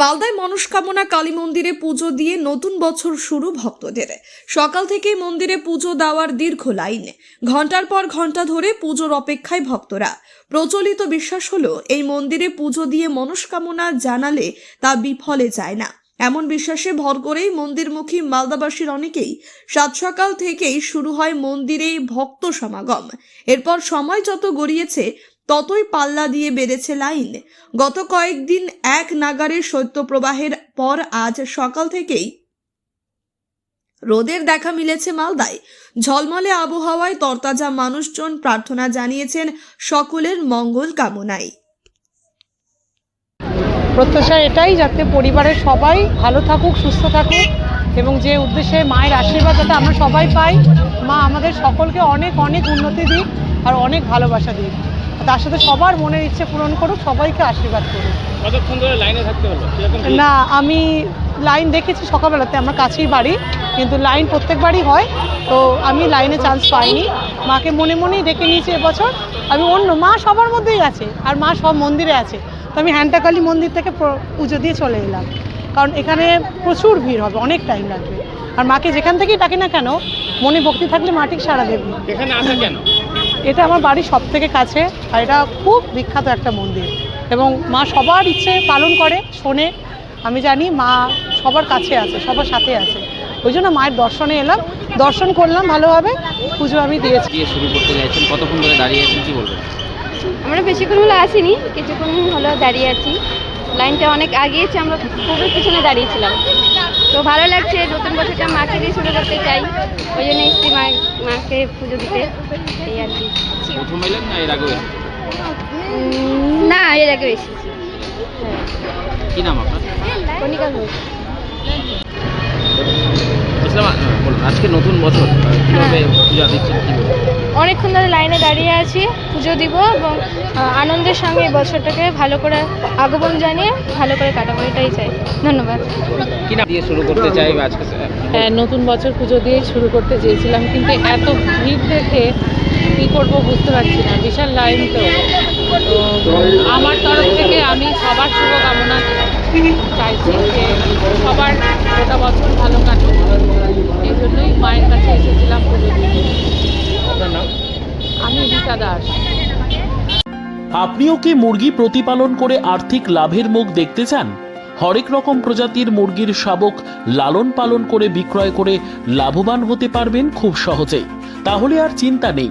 মালদায় মনস্কামনা কালী মন্দিরে পুজো দিয়ে নতুন বছর শুরু ভক্তদের। সকাল থেকেই মন্দিরে পুজো দেওয়ার দীর্ঘ লাইন। ঘণ্টার পর ঘণ্টা ধরে পুজোর অপেক্ষায় ভক্তরা। প্রচলিত বিশ্বাস হলো, এই মন্দিরে পুজো দিয়ে মনস্কামনা জানালে তা বিফলে যায় না। এমন বিশ্বাসে ভর করেই মন্দিরমুখী মালদাবাসীর অনেকেই সাত সকাল থেকেই শুরু হয় মন্দিরে ভক্ত সমাগম। এরপর সময় যত গড়িয়েছে ততই পাল্লা দিয়ে বেড়েছে লাইন। গত কয়েকদিন এক নাগারের শৈত্যপ্রবাহের পর আজ সকাল থেকেই রোদের দেখা মিলেছে মালদায়। ঝলমলে আবহাওয়ায় তরতাজা মানুষজন প্রার্থনা জানিয়েছেন সকলের মঙ্গল কামনায়। প্রত্যাশা এটাই যাতে পরিবারের সবাই ভালো থাকুক, সুস্থ থাকুক এবং যে উদ্দেশ্যে মায়ের আশীর্বাদ যাতে আমরা সবাই পাই, মা আমাদের সকলকে অনেক অনেক উন্নতি দিক আর অনেক ভালোবাসা দিক। তার সাথে সবার মনের ইচ্ছে পূরণ করুক সবাইকে আশীর্বাদ করুক। কতক্ষণ ধরে লাইনে থাকতে হলো? না আমি লাইন দেখেছি সকালবেলাতে আমার কাছেই বাড়ি কিন্তু লাইন প্রত্যেকবারই হয় তো আমি লাইনে চান্স পাইনি। মাকে মনে মনেই ডেকে নিয়েছি এবছর। আমি অন্য মা সবার মধ্যেই আছে আর মা সব মন্দিরে আছে। তো আমি হ্যান্টাকালী মন্দির থেকে পুজো দিয়ে চলে এলাম। কারণ এখানে প্রচুর ভিড় হবে অনেক টাইম লাগবে। আর মাকে যেখান থেকেই ডাকি না কেন মনে ভক্তি থাকলে মা ঠিক সারা দেবে। এখানে আসা কেন? এটা আমার বাড়ির সব থেকে কাছে আর এটা খুব বিখ্যাত একটা মন্দির এবং মা সবার ইচ্ছে পালন করে শোনে। আমি জানি মা সবার কাছে আছে সবার সাথে আছে। ওই জন্য মায়ের দর্শনে এলাম দর্শন করলাম ভালোভাবে পুজো আমি দিয়েছি। দিয়ে শুরু করতে চাইছেন? কতক্ষণ ধরে দাঁড়িয়ে আছেন? কি বলবেন? আমরা বেশিক্ষণ হলো আসিনি কিছুক্ষণ হলো দাঁড়িয়ে আছি। লাইনটা অনেক আগিয়েছে আমরা খুবই পিছনে দাঁড়িয়েছিলাম তো ভালো লাগছে নতুন বছরটা মাকে দিয়ে শুরু করতে চাই। ওই জন্য এসছি মা মাকে পুজো দিতে। এই আর কি। প্রথম এলেন না এর আগে না এর আগে এসেছি। কি নাম আপনার? কণিকা ঘোষ। বুঝলাম বলুন আজকে নতুন বছর কীভাবে পূজা দিচ্ছেন কি অনেকক্ষণ ধরে লাইনে দাঁড়িয়ে আছি পুজো দিব এবং আনন্দের সঙ্গে এই বছরটাকে ভালো করে আগমন জানিয়ে ভালো করে কাটাবো এটাই চাই। ধন্যবাদ। কি নাম দিয়ে শুরু করতে চাই আজকে হ্যাঁ নতুন বছর পুজো দিয়ে শুরু করতে চেয়েছিলাম কিন্তু এত ভিড় দেখে কী করব বুঝতে পারছি না বিশাল লাইন তো। তো আমার তরফ থেকে আমি সবার শুভকামনা চাইছি যে সবার গোটা বছর ভালো কাটুক। এই জন্যই মায়ের কাছে এসেছিলাম পুজো দিতে আমি রীতা দাস। আপনিও কি মুরগি প্রতিপালন করে আর্থিক লাভের মুখ দেখতে চান? হরেক রকম প্রজাতির মুরগির শাবক লালন পালন করে বিক্রয় করে লাভবান হতে পারবেন খুব সহজেই। তাহলে আর চিন্তা নেই।